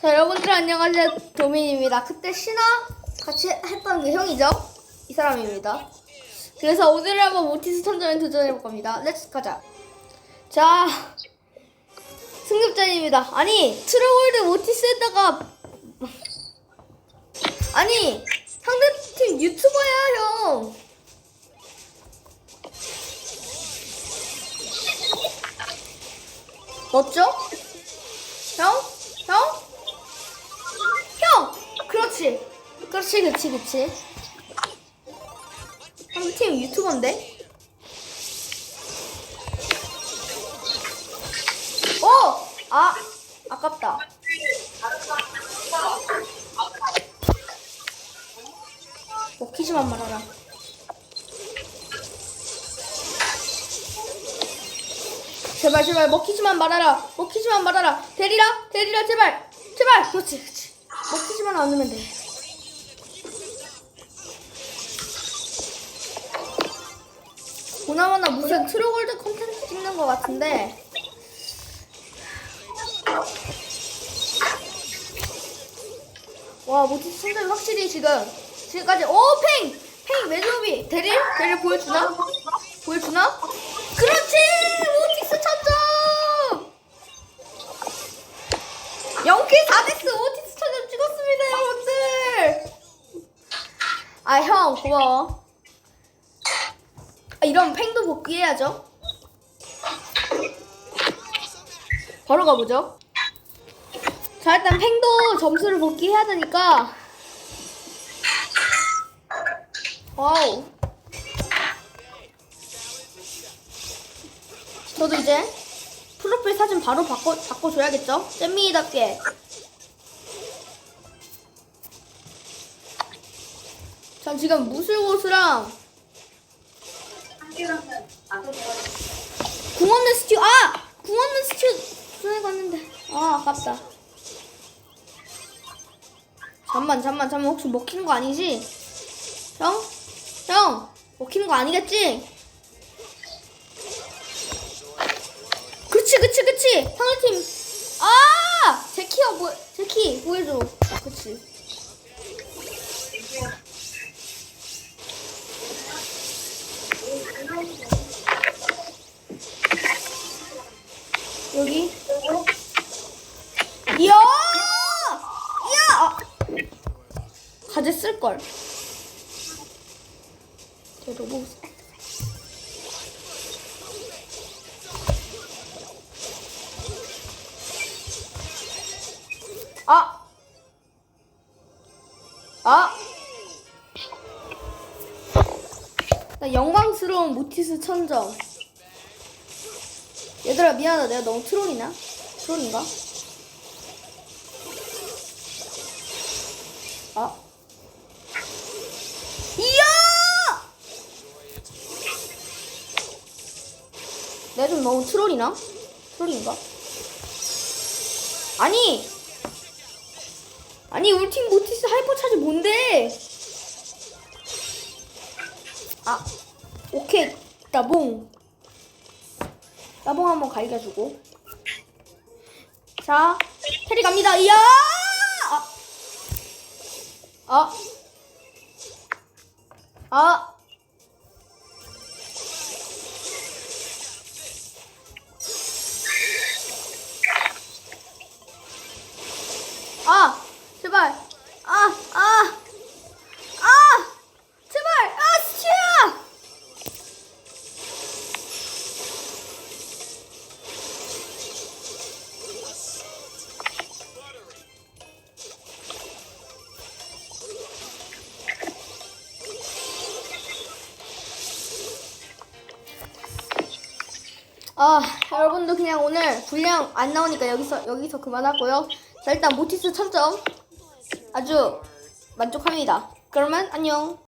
자, 여러분들 안녕하세요. 도민입니다. 그때 신화 같이 했던 게 형이죠? 이 사람입니다. 그래서 오늘 한번 모티스 턴전에 도전해볼 겁니다. 렛츠 가자. 자, 승급전입니다. 아니, 트로골드 모티스에다가 아니, 상대팀 유튜버야, 형. 멋져? 형? 형? 그렇지. 그렇지, 그렇지, 그렇지. 상대팀 유튜버인데? 어! 아! 아깝다. 먹히지만 말아라. 제발 제발 먹히지만 말아라. 먹히지만 말아라. 대리라 대리라 제발 제발. 그렇지 그렇지. 먹히지만 않으면 돼. 보나마나 무슨 트로골드 콘텐츠 찍는 것 같은데. 와 모티스 성적이 확실히 지금 지금까지 오팽! 팽 매드업이 대릴? 대릴 보여주나? 보여주나? 그렇지! 모티스 천점! 0킬 4데스 모티스 천점 찍었습니다 여러분들! 아 형 고마워. 아, 이런 팽도 복귀해야죠. 바로 가보죠. 자 일단 팽도 점수를 복귀해야 되니까. 와우. 저도 이제 프로필 사진 바로 바꿔, 바꿔줘야겠죠? 잼미이답게. 전 지금 무술고수랑 궁원는 스튜 아! 궁원는 스튜 손에 갔는데 아 아깝다 잠만 잠만 잠만 혹시 먹힌 거 아니지? 형? 형! 먹히는 거 아니겠지? 그치 그치 그치 상대팀 아! 제키야 뭐 제키 보여줘 그치 걸 제 로봇 아! 아! 나 영광스러운 모티스 천정. 얘들아 미안하다. 내가 너무 트롤이나? 트롤인가? 아. 내가 좀 너무 트롤이나? 트롤인가? 아니! 아니 우리 팀 모티스 하이퍼 차지 뭔데? 아 오케이 나봉 나봉 한번 갈겨주고 자 테리 갑니다 이야 아. 아. 아. 아, 제발. 아, 아. 아! 제발. 아, 스치야! 아, 여러분도 그냥 오늘 분량 안 나오니까 여기서 여기서 그만하고요. 자, 일단 모티스 천점 아주 만족합니다. 그러면 안녕.